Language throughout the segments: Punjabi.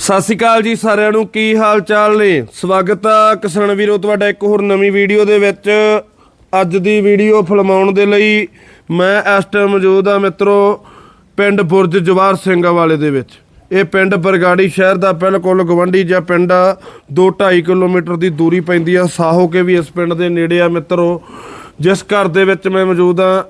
ਸਤਿ ਸ਼੍ਰੀ ਅਕਾਲ ਜੀ ਸਾਰਿਆਂ ਨੂੰ, ਕੀ ਹਾਲ ਚਾਲ ਨੇ? ਸਵਾਗਤ ਆ ਕਿਸਾਨ ਵੀਰੋ, ਤੁਹਾਡਾ ਇੱਕ ਹੋਰ ਨਵੀਂ ਵੀਡੀਓ ਦੇ ਵਿੱਚ। ਅੱਜ ਦੀ ਵੀਡੀਓ ਫਿਲਮਾਉਣ ਦੇ ਲਈ ਮੈਂ ਇਸ ਟਾਈਮ ਮੌਜੂਦ ਆ ਮਿੱਤਰੋ, ਪਿੰਡ ਬੁਰਜ ਜਵਾਰ ਸਿੰਘਾ ਵਾਲੇ ਦੇ ਵਿੱਚ। ਇਹ ਪਿੰਡ ਬਰਗਾੜੀ ਸ਼ਹਿਰ ਦਾ ਬਿਲਕੁਲ ਗਵੰਡੀ ਜਾਂ ਪਿੰਡ ਆ। 2.5 ਕਿਲੋਮੀਟਰ ਦੀ ਦੂਰੀ ਪੈਂਦੀ ਆ, ਸਾਹੋ ਕੇ ਵੀ ਇਸ ਪਿੰਡ ਦੇ ਨੇੜੇ ਆ ਮਿੱਤਰੋ। ਜਿਸ ਘਰ ਦੇ ਵਿੱਚ ਮੈਂ ਮੌਜੂਦ ਆ,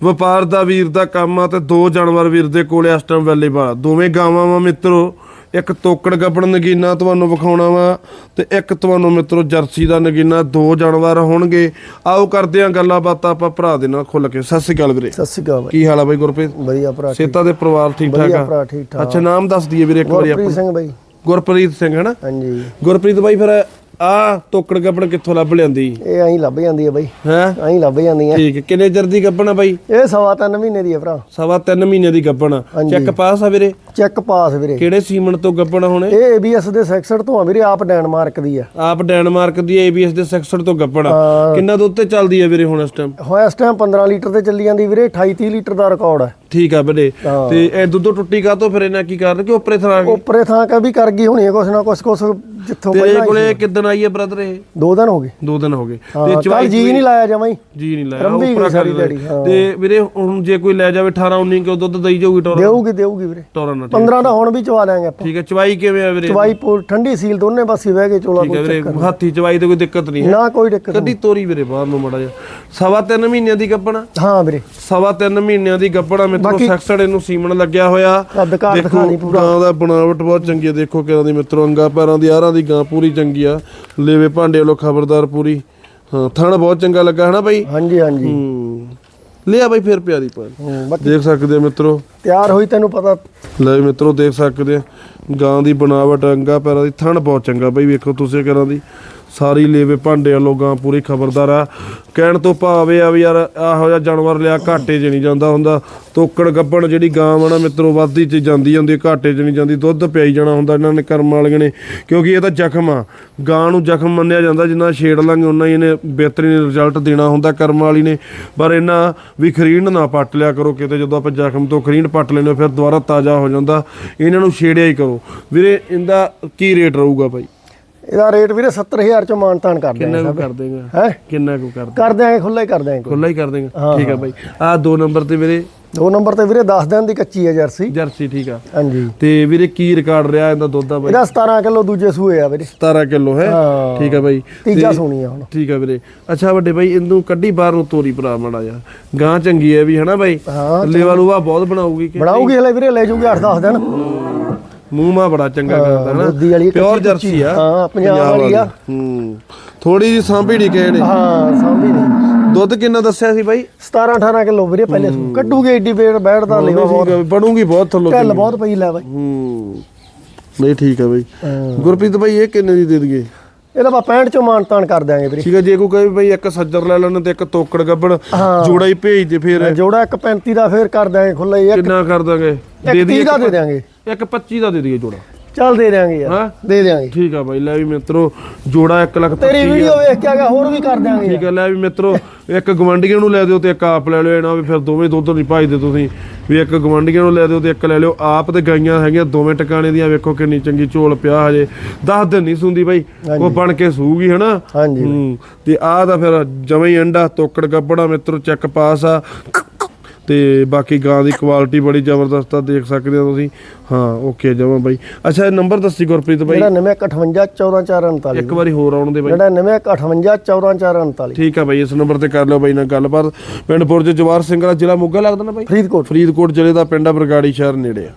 ਵਪਾਰ ਦਾ ਵੀਰ ਦਾ ਕੰਮ ਆ ਤੇ ਦੋ ਜਾਨਵਰ ਵੀਰ ਦੇ ਕੋਲੇ ਇਸ ਟਾਈਮ ਅਵੇਲੇਬਲ ਆ। ਦੋਵੇਂ ਗਾਵਾਂ ਵਾ ਮਿੱਤਰੋ। ਇੱਕ ਤੋਕੜ ਗੱਬੜ ਨਗੀਨਾ ਤੁਹਾਨੂੰ ਵਿਖਾਉਣਾ ਵਾ ਤੇ ਇੱਕ ਤੁਹਾਨੂੰ ਮਿੱਤਰੋ ਜਰਸੀ ਦਾ ਨਗੀਨਾ ਦੋ ਜਾਨਵਰ ਹੋਣਗੇ। ਆਓ ਕਰਦੇ ਆ ਗੱਲਾਂ ਬਾਤਾਂ ਆਪਾਂ ਭਰਾ ਦੇ ਨਾਲ ਖੁੱਲ ਕੇ। ਸਤਿ ਸ਼੍ਰੀ ਅਕਾਲ ਵੀਰੇ। ਸਤਿ ਸ਼੍ਰੀ ਅਕਾਲ ਬਾਈ। ਕੀ ਹਾਲ ਆ ਬਾਈ ਗੁਰਪ੍ਰੀਤ? ਵਧੀਆ ਭਰਾ ਸੇਤਾ ਦੇ ਪਰਿਵਾਰ ਠੀਕ ਠਾਕ ਆ? ਭਰਾ ਠੀਕ ਠਾਕ। ਅੱਛਾ ਨਾਮ ਦੱਸ ਦਈਏ ਵੀਰੇ ਇੱਕ ਵਾਰੀ ਗੁਰਪ੍ਰੀਤ ਆਪਾਂ ਸਿੰਘ ਬਾਈ। ਗੁਰਪ੍ਰੀਤ ਸਿੰਘ ਹਨਾ? ਹਾਂਜੀ। ਗੁਰਪ੍ਰੀਤ ਬਾਈ ਫਿਰ ਆ ਤੋਕੜ ਗੱਬੜ ਕਿੱਥੋਂ ਲੱਭ ਲਿਆਂਦੀ? ਇਹ ਐਂ ਲੱਭ ਜਾਂਦੀ ਹੈ ਬਾਈ। ਹੈ? ਐਂ ਲੱਭ ਜਾਂਦੀਆਂ ਠੀਕ ਹੈ। ਕਿੰਨੇ ਚਿਰ ਦੀ ਗੱਬਣ ਆ ਬਾਈ? ਇਹ ਸਵਾ ਤਿੰਨ ਮਹੀਨੇ ਦੀ ਹੈ ਭਰਾ। ਸਵਾ ਤਿੰਨ ਮਹੀਨੇ ਦੀ ਗੱਬਣ। ਆ। ਚੈੱਕ ਪਾਸ ਆ ਵੀਰੇ? ਚੈੱਕ ਪਾਸ ਵੀਰੇ। ਕਿਹੜੇ ਸੀਮਨ ਤੋਂ ਗੱਬਣ ਹੋਣੇ? ਇਹ ABS ਦੇ 66 ਤੋਂ ਆ ਵੀਰੇ ਆਪ ਡੈਨਮਾਰਕ ਦੀ ਆ। ਆਪ ਡੈਨਮਾਰਕ ਦੀ ABS ਦੇ 66 ਤੋਂ ਗੱਬਣ ਕਿੰਨਾ ਦੇ ਉੱਤੇ ਚੱਲਦੀ ਹੈ ਵੀਰੇ ਹੁਣ ਇਸ ਟਾਈਮ ਹਾਂ ਇਸ ਟਾਈਮ 15 ਲੀਟਰ ਤੇ ਚੱਲੀ ਜਾਂਦੀ ਵੀਰੇ 28 30 ਲੀਟਰ ਦਾ ਰਿਕਾਰਡ ਹੈ ਠੀਕ ਆ ਵੀਰੇ। ਤੇ ਇਹ ਦੁੱਧੋ ਟੁੱਟੀ ਕਾ ਤੋਂ ਫਿਰ ਇਹਨਾਂ ਕੀ ਕਰਨ? ਕਿ ਉੱਪਰੇ ਥਾਂ ਗਈ ਉੱਪਰੇ ਥਾਂ ਕਾ ਵੀ ਕਰ ਗਈ ਹੋਣੀ ਕੁਛ ਨਾ ਕੁਛ ਕੁਛ ਜਿੱਥੋਂ ਪਹਿਲਾਂ ਤੇਰੇ ਕੋਲੇ ਕਿਦਨ ਆਈ ਹੈ ਬ੍ਰਦਰ ਇਹ? ਦੋ ਦਿਨ ਹੋ ਗਏ। ਦੋ ਦਿਨ ਹੋ ਗਏ। ਤੇ ਚਵਾਈ ਜੀ ਨਹੀਂ ਲਾਇਆ ਜਮਾਈ ਜੀ ਨਹੀਂ ਲਾਇਆ ਉੱਪਰਾ ਸਾਰੀ ਦਿਹਾੜੀ ਤੇ ਵੀਰੇ ਹੁਣ ਜੇ ਕੋਈ ਲੈ ਜਾਵੇ 18 19 ਕਿਉਂ ਦੁੱਧ ਦਈ ਜਾਊਗੀ ਟੋਰਨ ਦੇਊਗੀ ਦੇਊਗੀ ਵੀਰੇ। ਟੋਰਨ 15 15 ਦਾ ਹੁਣ ਵੀ ਚਵਾ ਲਾਂਗੇ ਆਪਾਂ। ਠੀਕ ਹੈ ਚਵਾਈ ਕਿਵੇਂ ਆ ਵੀਰੇ? ਚਵਾਈ ਪੂਲ ਠੰਡੀ ਸੀਲ ਦੋਨੇ ਪਾਸੇ ਬਹਿ ਕੇ ਚੋਲਾ ਕੋਈ ਚੱਕਰ ਨਹੀਂ। ਹਾਥੀ ਚਵਾਈ ਤੇ ਕੋਈ ਦਿੱਕਤ ਨਹੀਂ ਨਾ ਕੋਈ ਦਿੱਕਤ ਕਦੀ ਤੋਰੀ ਵੀਰੇ ਬਾਹਰ ਨੂੰ ਮੜਾ ਜਾ ਸਵਾ 3 ਮਹੀਨਿਆਂ ਦੀ ਗੱਪਣਾ। ਹਾਂ ਵੀਰੇ। ਸਵਾ 3 ਮਹੀਨਿਆਂ ਦੀ ਗੱਪਣਾ ਮਿੱਤਰੋ ਸੈਕਸੜੇ ਨੂੰ ਸੀਮਣ ਲੱਗਿਆ ਹੋਇਆ। ਅਧਿਕਾਰ ਦਿਖਾਣੀ ਪੂਰਾ। ਦਾ ਬਣਾਵਟ ਬਹੁਤ ਚੰਗੀ ਹੈ। ਦੇਖੋ ਕਿਹਨਾਂ ਦੀ ਮਿੱਤਰੋ ਅੰਗਾ ਪੈਰਾਂ ਦੀ ਆਰਾਂ ਦੀ ਗਾਂ ਪੂਰੀ ਚੰਗੀ ਆ। ਲੇਵੇ ਭਾਂਡੇ ਵੱਲੋਂ ਖਬਰਦਾਰ ਪੂਰੀ। ਹਾਂ ਥਣ ਬਹੁਤ ਚੰਗਾ ਲੱਗਾ ਹਨਾ ਭਾਈ ਹਾਂਜੀ ਹਾਂਜੀ। ਲਿਆ ਬਾਈ ਫੇਰ ਪਿਆਰੀ ਪਾ ਹੂੰ, ਬਾਕੀ ਦੇਖ ਸਕਦੇ ਆ ਮਿੱਤਰੋ। ਤਿਆਰ ਹੋਈ ਤੈਨੂੰ ਪਤਾ। ਲੈ ਮਿੱਤਰੋ ਦੇਖ ਸਕਦੇ ਆ। ਗਾਂ ਦੀ ਬਣਾਵਟ ਅੰਗਾ ਪੈਰਾਂ ਦੀ ਥਣ ਬਹੁਤ ਚੰਗਾ ਬਈ ਵੇਖੋ ਤੁਸੀਂ ਕਰਾਂ ਦੀ ਸਾਰੀ ਲੇਵੇ ਭਾਂਡੇ ਵਾਲੋ ਗਾਂ ਪੂਰੀ ਖਬਰਦਾਰ ਆ। ਕਹਿਣ ਤੋਂ ਭਾਵ ਇਹ ਆ ਵੀ ਯਾਰ ਆਹੋ ਜਿਹਾ ਜਾਨਵਰ ਲਿਆ ਘਾਟੇ 'ਚ ਨਹੀਂ ਜਾਂਦਾ ਹੁੰਦਾ। ਤੋਕੜ ਗੱਬਣ ਜਿਹੜੀ ਗਾਂ ਵਾ ਨਾ ਮਿੱਤਰੋ ਵੱਧਦੀ 'ਚ ਜਾਂਦੀ ਹੁੰਦੀ ਘਾਟੇ 'ਚ ਨਹੀਂ ਜਾਂਦੀ ਦੁੱਧ ਪਿਆਈ ਜਾਣਾ ਹੁੰਦਾ ਇਹਨਾਂ ਨੇ ਕਰਮ ਵਾਲੀਆਂ ਨੇ ਕਿਉਂਕਿ ਇਹ ਤਾਂ ਜ਼ਖਮ ਆ। ਗਾਂ ਨੂੰ ਜ਼ਖਮ ਮੰਨਿਆ ਜਾਂਦਾ ਜਿੰਨਾ ਛੇੜ ਲਾਂਗੇ ਉਨਾ ਹੀ ਇਹਨੇ ਬਿਹਤਰੀਨ ਰਿਜ਼ਲਟ ਦੇਣਾ ਹੁੰਦਾ ਕਰਮ ਵਾਲੀ ਨੇ। ਪਰ ਇਹਨਾਂ ਵੀ ਖਰੀਣ ਨਾ ਪੱਟ ਲਿਆ ਕਰੋ ਕਿਤੇ ਜਦੋਂ ਆਪਾਂ ਜ਼ਖਮ ਤੋਂ ਖਰੀਂਡ ਪੱਟ ਲੈਂਦੇ ਹਾਂ, ਫਿਰ ਦੁਬਾਰਾ ਤਾਜ਼ਾ ਹੋ ਜਾਂਦਾ। ਇਹਨਾਂ ਨੂੰ ਛੇੜਿਆ ਹੀ ਕਰੋ। ਵੀਰੇ ਇਹਦਾ ਕੀ ਰੇਟ ਰਹੂਗਾ ਭਾਈ ਇਹਦਾ ਰੇਟ ਵੀਰੇ 70000 ਚੋਂ ਮਾਨਤਾਨ ਕਰ ਕਿੰਨਾ ਦਿਆਂਗੇ ਕੁ ਕਰ ਦੇਗਾ? ਹੈ? ਕਿੰਨਾ ਕੁ ਕਰ ਕਰ ਦਿਆਂਗੇ ਖੁੱਲਾ ਹੀ ਕਰ ਦਿਆਂਗੇ ਖੁੱਲਾ ਹੀ ਕਰ ਦੇਗਾ? ਠੀਕ ਆ ਬਾਈ। ਆ ਦੋ ਨੰਬਰ ਤੇ ਵੀਰੇ? ਦੋ ਨੰਬਰ ਤੇ ਵੀਰੇ 10 ਦਿਨ ਦੀ ਕੱਚੀ ਹੈ ਜਰਸੀ। ਜਰਸੀ ਠੀਕ ਆ। ਹਾਂਜੀ। ਤੇ ਵੀਰੇ ਕੀ ਰਿਕਾਰਡ ਰਿਹਾ ਇਹਦਾ ਦੁੱਧ ਦਾ ਬਾਈ? ਇਹਦਾ 17 ਕਿਲੋ ਦੂਜੇ ਸੂਏ ਆ ਵੀਰੇ। 17 ਕਿਲੋ ਹੈ? ਹਾਂ। ਠੀਕ ਆ ਬਾਈ। ਤੀਜਾ ਸੋਣੀ ਆ ਹੁਣ। ਠੀਕ ਆ ਵੀਰੇ। ਅੱਛਾ ਵੱਡੇ ਬਾਈ ਇਹਨੂੰ ਕੱਢੀ ਬਾਹਰ ਨੂੰ ਤੋਰੀ ਭਰਾ ਮੜਾ ਜਾ ਗਾਂ ਚੰਗੀ ਹੈ ਵੀ ਹਨਾ ਬਾਈ? ਹਾਂ ਲੇਵਾ ਲੂਵਾ ਬਹੁਤ ਬਣਾਊਗੀ ਕਿ ਬਣਾਉਗੀ ਹਲੇ ਵੀਰੇ ਲੈ ਜੂਗੀ 8-10 ਦਿਨ। ਮੂੰਹ ਮਾ ਬੜਾ ਚੰਗਾ ਕਰਦਾ ਦੁੱਧੀ ਵਾਲੀ ਪਿਓਰ ਜਰਸੀ ਆ। ਹਾਂ, ਪੰਜਾਬ ਵਾਲੀ ਆ। ਹੂੰ ਥੋੜੀ ਜੀ ਸਾਂਭੀ ਨਹੀਂ ਕਿਸੇ ਨੇ ਹਾਂ ਸਾਂਭੀ ਨਹੀਂ। ਦੁੱਧ ਕਿੰਨਾ ਦੱਸਿਆ ਸੀ ਬਾਈ? 17-18 ਕਿਲੋ ਵੀਰੇ ਪਹਿਲੇ ਕੱਢੂਗੀ ਏਡੀ ਬੇੜ ਬੈਠਦਾ ਲੇਵਾ ਬਹੁਤ। ਬਣੂਗੀ ਬਹੁਤ ਥੱਲੋਂ ਢਿੱਲ ਬਹੁਤ ਪਈ ਲੈ ਬਾਈ। ਹੂੰ। ਨਹੀਂ ਠੀਕ ਆ ਬਾਈ। ਗੁਰਪ੍ਰੀਤ ਬਾਈ ਇਹ ਕਿੰਨੇ ਦੀ ਦੇ ਦਈਏ? ਇਹਦਾ ਆਪਾਂ 65 ਚੋਂ ਮਾਨਤਾਨ ਕਰ ਦਿਆਂਗੇ ਵੀਰੇ। ਠੀਕ ਆ ਜੇ ਕੋਈ ਕਹੇ ਬਾਈ ਇੱਕ ਸੱਜਰ ਲੈ ਲੈਣ ਤੇ ਇੱਕ ਤੋਕੜ ਗੱਬੜ ਹਾਂ। ਜੋੜਾ ਹੀ ਭੇਜ ਦੇ ਫਿਰ। ਜੋੜਾ ਇੱਕ 35 ਦਾ ਫੇਰ ਕਰ ਦਿਆਂਗੇ ਖੁੱਲਾ ਹੀ ਇੱਕ ਕਿੰਨਾ ਕਰ ਦਾਂਗੇ ਇੱਕ 30 ਦਾ ਦੇ ਦਿਆਂਗੇ। ਇੱਕ 25 ਦਾ ਦੇ ਦਈਏ ਜੋੜਾ। ਚੱਲ ਦੇ ਦਿਆਂਗੇ ਯਾਰ। ਹਾਂ? ਦੇ ਦਿਆਂਗੇ। ਠੀਕ ਆ ਬਾਈ ਲੈ ਵੀ ਮਿੱਤਰੋ ਜੋੜਾ 1 ਲੱਖ ਤੇਰੀ 25 ਵੀਡੀਓ ਵੇਖ ਕੇ ਆ ਗਿਆ ਹੋਰ ਵੀ ਕਰ ਦਿਆਂਗੇ ਠੀਕ ਆ ਲੈ ਵੀ ਮਿੱਤਰੋ ਇੱਕ ਗਵੰਡੀਆਂ ਨੂੰ ਲੈ ਦਿਓ ਤੇ ਇੱਕ ਆਪ ਲੈ ਲਿਓ ਇਹ ਨਾ ਵੀ ਫਿਰ ਦੋਵੇਂ ਦੁੱਧ ਨਹੀਂ ਭਾਈਦੇ ਤੁਸੀਂ। ਵੀ ਇੱਕ ਗਵੰਡੀਆਂ ਨੂੰ ਲੈ ਦਿਓ ਤੇ ਇੱਕ ਲੈ ਲਿਓ। ਆਪ ਤੇ ਗਾਈਆਂ ਹੈਗੀਆਂ ਦੋਵੇਂ ਟਿਕਾਣੇ ਦੀਆਂ ਵੇਖੋ ਕਿੰਨੀ ਚੰਗੀ ਝੋਲ ਪਿਆ ਹਜੇ। 10 ਦਿਨ ਨਹੀਂ ਸੁੰਦੀ ਬਾਈ ਕੋ ਬਣ ਕੇ ਸੂਗੀ ਹਨਾ? ਹਾਂਜੀ। ਹੂੰ ਤੇ ਆਹ ਦਾ ਫਿਰ ਹੀ ਅੰਡਾ ਤੋਕੜ ਗੱਬੜਾ ਮਿੱਤਰੋ ਚੈੱਕ ਪਾਸ ਆ। ਤੇ ਬਾਕੀ ਗਾਂ ਦੀ ਕੁਆਲਿਟੀ ਬੜੀ ਜ਼ਬਰਦਸਤ ਆ ਦੇਖ ਸਕਦੇ ਹੋ ਤੁਸੀਂ। ਹਾਂ ਓਕੇ ਜਮਾ ਬਾਈ। ਅੱਛਾ ਇਹ ਨੰਬਰ ਦੱਸੀ ਗੁਰਪ੍ਰੀਤ ਬਾਈ। ਜਿਹੜਾ 9158 14449 ਇੱਕ ਵਾਰੀ ਹੋਰ ਆਉਣ ਦੇ ਬਾਈ। ਜਿਹੜਾ 9158 14449 ਠੀਕ ਆ ਬਾਈ ਇਸ ਨੰਬਰ ਤੇ ਕਰ ਲਿਓ ਬਾਈ ਨਾਲ ਗੱਲਬਾਤ। ਪਿੰਡ ਪੁਰਜ ਜਵਾਰ ਸਿੰਘ ਦਾ ਜ਼ਿਲ੍ਹਾ ਮੋਗਾ ਲੱਗਦਾ ਨਾ ਬਾਈ? ਫਰੀਦਕੋਟ। ਫਰੀਦਕੋਟ ਜ਼ਿਲ੍ਹੇ ਦਾ ਪਿੰਡ ਆ ਬਰਗਾੜੀ ਸ਼ਹਿਰ ਨੇੜੇ ਆ।